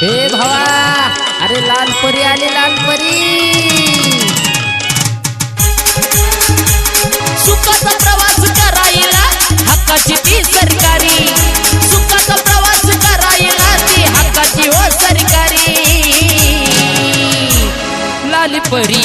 हे भावा अरे लालपरी आली लाल परी सुखाचा प्रवास करायला हक्काची ती सरकारी. सुखाचा प्रवास करायला ती हक्काची हो सरकारी. लाल परी